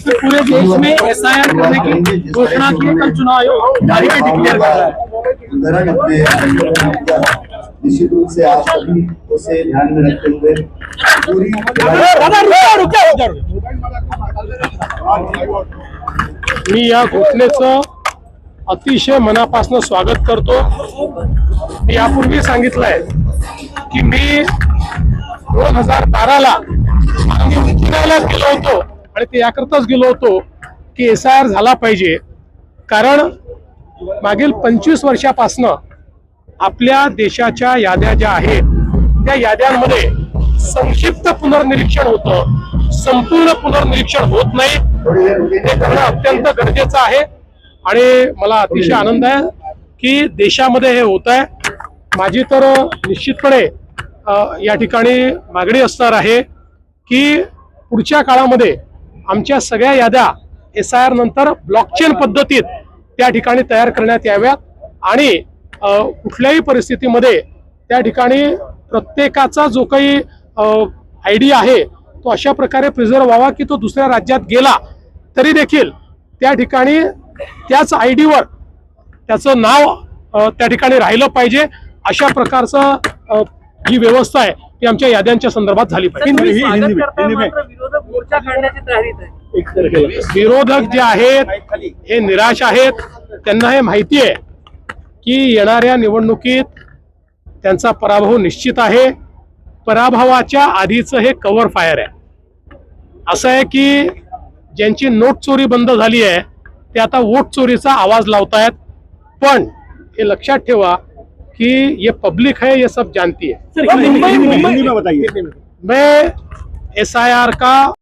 पूरे देश में एस आई आर करने की घोषणा की कल चुनाव आयोग तारीखें डिक्लेयर कर रहा है। निश्चित रूप से आप सभी उसे ध्यान में रखते हुए पूरी मी या घोषणेचं अतिशय मनापासून स्वागत करतो. मी यापूर्वी सांगितलंय की मी दोन हजार बाराला न्यायालयात गेलो होतो. आणि ते याकरताच गेलो होतो की एस आय आर झाला पाहिजे. कारण मागील पंचवीस वर्षापासनं आपल्या देशाच्या याद्या ज्या आहेत त्या याद्यांमध्ये संक्षिप्त पुनर्निरीक्षण होतं. संपूर्ण पुनर्निरीक्षण होत नाही. हे करणं अत्यंत गरजेचं आहे. आणि मला अतिशय आनंद आहे की देशामध्ये हे होत आहे माझी तर निश्चितपणे या ठिकाणी मागणी असणार आहे की पुढच्या काळामध्ये आमच्या सगळ्या याद्या एस आय आर नंतर ब्लॉकचेन पद्धतीत त्या ठिकाणी तयार करण्यात याव्यात आणि कुठल्याही परिस्थितीमध्ये त्या ठिकाणी प्रत्येकाचा जो काही आय डी आहे तो अशा प्रकारे प्रिझर्व व्हावा की तो दुसऱ्या राज्यात गेला तरी देखील त्या ठिकाणी त्याच आय डीवर त्याचं नाव त्या ठिकाणी राहिलं पाहिजे. अशा प्रकारचं ही व्यवस्था आहे ती आमच्या याद्यांच्या संदर्भात झाली पाहिजे. विरोधक जे आहेत हे निराश आहेत. त्यांना हे माहिती आहे की येणाऱ्या निवडणुकीत त्यांचा पराभव निश्चित आहे. पराभवाच्या आधीचं हे कव्हर फायर आहे. असं आहे की ज्यांची नोट चोरी बंद झाली आहे ते आता वोट चोरीचा आवाज लावतायत. पण हे लक्षात ठेवा कि ये पब्लिक है ये सब जानती है। हिंदी में बताइए। मैं एस का